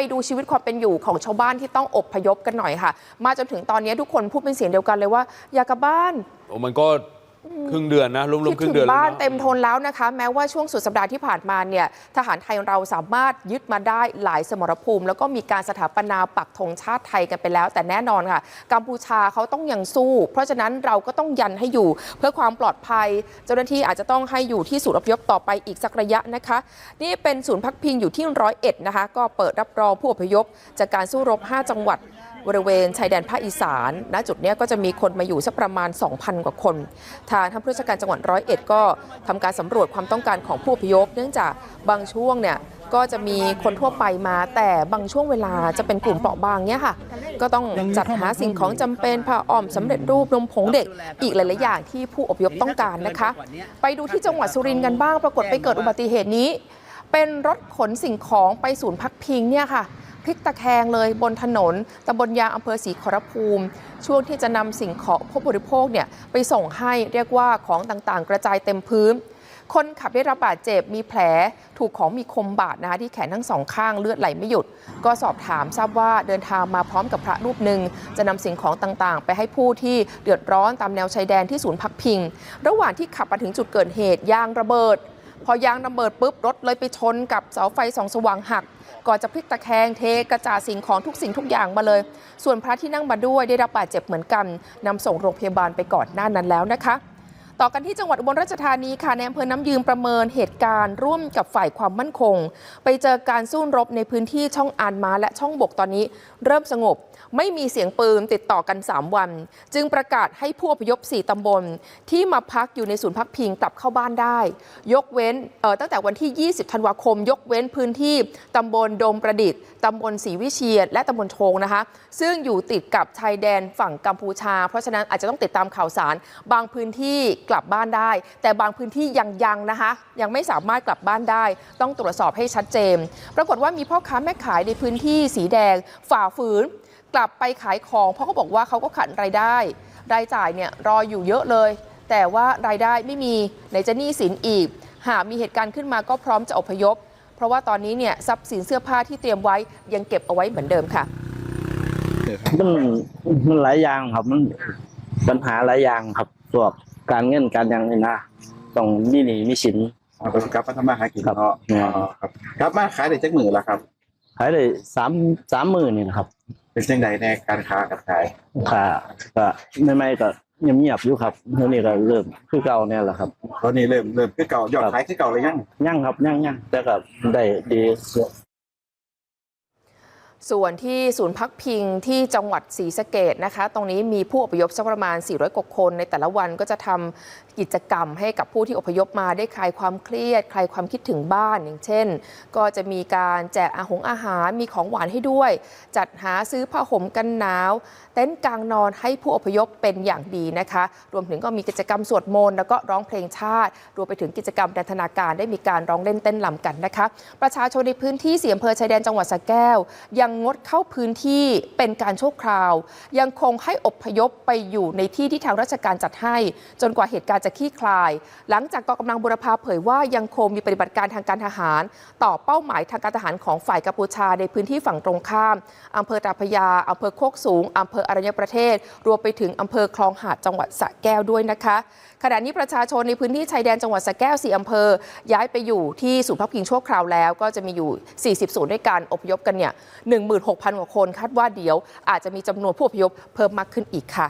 ไปดูชีวิตความเป็นอยู่ของชาวบ้านที่ต้องอบพยพกันหน่อยค่ะ มาจนถึงตอนนี้ทุกคนพูดเป็นเสียงเดียวกันเลยว่า อยากกลับบ้าน โอ้มันก็ ครึ่งเดือนนะรวมคิดๆครึ่ถึงเดือนงแล้วบ้านนะเต็มทนแล้วนะคะ แม้ว่าช่วงสุดสัปดาห์ที่ผ่านมาเนี่ยทหารไทยเราสามารถยึดมาได้หลายสมรภูมิ แล้วก็มีการสถาปนาปักธงชาติไทยกันไปแล้ว แต่แน่นอนค่ะ กัมพูชาเขาต้องยังสู้ เพราะฉะนั้นเราก็ต้องยันให้อยู่ เพื่อความปลอดภัย เจ้าหน้าที่อาจจะต้องให้อยู่ที่ศูนย์อพยพต่อไปอีกสักระยะนะคะ นี่เป็นศูนย์พักพิงอยู่ที่ร้อยเอ็ดนะคะก็เปิดรับรองผู้อพยพจากการสู้รบ 5 จังหวัด บริเวณชายแดนภาคอีสาน ณ จุดนี้ก็จะมีคนมาอยู่สักประมาณ 2,000 กว่าคน ทางท่านผู้ราชการจังหวัดร้อยเอ็ดก็ทำการสำรวจความต้องการของผู้อพยพ เนื่องจากบางช่วงเนี่ยก็จะมีคนทั่วไปมา แต่บางช่วงเวลาจะเป็นกลุ่มเปราะบางเนี่ยค่ะ ก็ต้องจัดหาสิ่งของจำเป็นผ้าอ้อมสำเร็จรูปนมผงเด็ก อีกหลายๆอย่างที่ผู้อพยพต้องการนะคะ ไปดูที่จังหวัดสุรินทร์กันบ้าง ปรากฏไปเกิดอุบัติเหตุนี้ เป็นรถขนสิ่งของไปศูนย์พักพิงเนี่ยค่ะ พลิกตะแคงเลยบนถนนตำบลยางอำเภอศรีขอรภูมิ ช่วงที่จะนำสิ่งของผู้บริโภคเนี่ยไปส่งให้เรียกว่าของต่างๆ กระจายเต็มพื้น คนขับได้รับบาดเจ็บมีแผลถูกของมีคมบาดนะคะที่แขนทั้งสองข้างเลือดไหลไม่หยุด ก็สอบถามทราบว่าเดินทางมาพร้อมกับพระรูปหนึ่งจะนำสิ่งของต่างๆ ไปให้ผู้ที่เดือดร้อนตามแนวชายแดนที่ศูนย์พักพิง ระหว่างที่ขับมาถึงจุดเกิดเหตุยางระเบิด พอยางระเบิดปุ๊บรถเลยไปชนกับเสาไฟส่องสว่างหัก ก่อนจะพลิกตะแคงเทกระจาดสิ่งของทุกสิ่งทุกอย่างมาเลย ส่วนพระที่นั่งมาด้วยได้รับบาดเจ็บเหมือนกันนำส่งโรงพยาบาลไปก่อนหน้านั้นแล้วนะคะ ต่อกันที่จังหวัดอุบลราชธานีค่ะในอำเภอน้ำยืมประเมินเหตุการณ์ร่วมกับฝ่ายความมั่นคง ไปเจอการสู้รบในพื้นที่ช่องอานม้าและช่องบกตอนนี้ เริ่มสงบ ไม่มีเสียงปืนติดต่อกัน 3 วัน จึงประกาศให้ผู้อพยพ 4 ตำบล ที่มาพักอยู่ในศูนย์พักพิงกลับเข้าบ้านได้ ยกเว้นตั้งแต่วันที่ 20 ธันวาคม ยกเว้นพื้นที่ตำบลดมประดิษฐ์ตำบลศรีวิเชียรและตำบลโชงนะคะ ซึ่งอยู่ติดกับชายแดนฝั่งกัมพูชา เพราะฉะนั้นอาจจะต้องติดตามข่าวสารบางพื้นที่กลับบ้านได้ แต่บางพื้นที่ยังยังนะคะ ยังไม่สามารถกลับบ้านได้ ต้องตรวจสอบให้ชัดเจน ปรากฏว่ามีพ่อค้าแม่ขายในพื้นที่สีแดงฝ่าฝืน กลับไปขายของ เพราะเขาบอกว่าเขาก็ขาดรายได้ รายจ่ายเนี่ยรออยู่เยอะเลย แต่ว่ารายได้ไม่มีไหนจะหนี้สินอีก หากมีเหตุการณ์ขึ้นมาก็พร้อมจะอพยพ เพราะว่าตอนนี้เนี่ยทรัพย์สินเสื้อผ้าที่เตรียมไว้ยังเก็บเอาไว้เหมือนเดิมค่ะมันมันหลายอย่างครับมันปัญหาหลายอย่างครับพวก การเงินการหยังนี่นะต้องมีหนี้มีสิน เอาไปกลับมาทำมาหากินครับเนาะเนี่ยอ๋อครับกลับมาขายได้จักมือละครับ ขายได้สามสามหมื่นนี่นะครับเป็นจังใดในการค้าการขายค่ะก็ไม่ไม่ๆก็เงียบๆอยู่ครับเมื่อนี้ก็เริ่มคือเก่าเนี่ยแหละครับ ตอนนี้เริ่มเริ่มคือเก่ายอดขายคือเก่าเลยยัง ยั่งครับยั่งยั่งแต่ก็ได้ดี ส่วนที่ศูนย์พักพิงที่จังหวัดศรีสะเกดนะคะ ตรงนี้มีผู้อพยพสักประมาณ 400 กว่าคน ในแต่ละวันก็จะทำกิจกรรมให้กับผู้ที่อพยพมาได้คลายความเครียด คลายความคิดถึงบ้านอย่างเช่น ก็จะมีการแจกอาหงอาหาร มีของหวานให้ด้วย จัดหาซื้อผ้าห่มกันหนาว เต็นท์กลางนอนให้ผู้อพยพเป็นอย่างดีนะคะ รวมถึงก็มีกิจกรรมสวดมนต์แล้วก็ร้องเพลงชาติ รวมไปถึงกิจกรรมแดนธนาการได้มีการร้องเล่นเต้นลำกันนะคะ ประชาชนในพื้นที่เสี่อำเภอชายแดนจังหวัดสระแก้วยังงดเข้าพื้นที่เป็นการชั่วคราว ยังคงให้อพยพไปอยู่ในที่ที่ทางราชการจัดให้ จนกว่าเหตุการณ์จะคลี่คลาย หลังจากกองกำลังบุรพาเผยว่ายังคงมีปฏิบัติการทางการทหาร ต่อเป้าหมายทางการทหารของฝ่ายกัมพูชาในพื้นที่ฝั่งตรงข้ามอำเภอตาพยาอำเภอโคกสูงอำเภออรัญญประเทศ รวมไปถึงอำเภอคลองหาดจังหวัดสระแก้วด้วยนะคะ ขณะนี้ประชาชนในพื้นที่ชายแดนจังหวัดสระแก้วสี่อำเภอ ย้ายไปอยู่ที่ศูนย์พักพิงชั่วคราวแล้ว ก็จะมีอยู่ 40 ศูนย์ด้วยการอพยพกันเนี่ย16,000กว่าคนคาดว่าเดี๋ยวอาจจะมีจำนวนผู้พยพเพิ่มมากขึ้นอีกค่ะ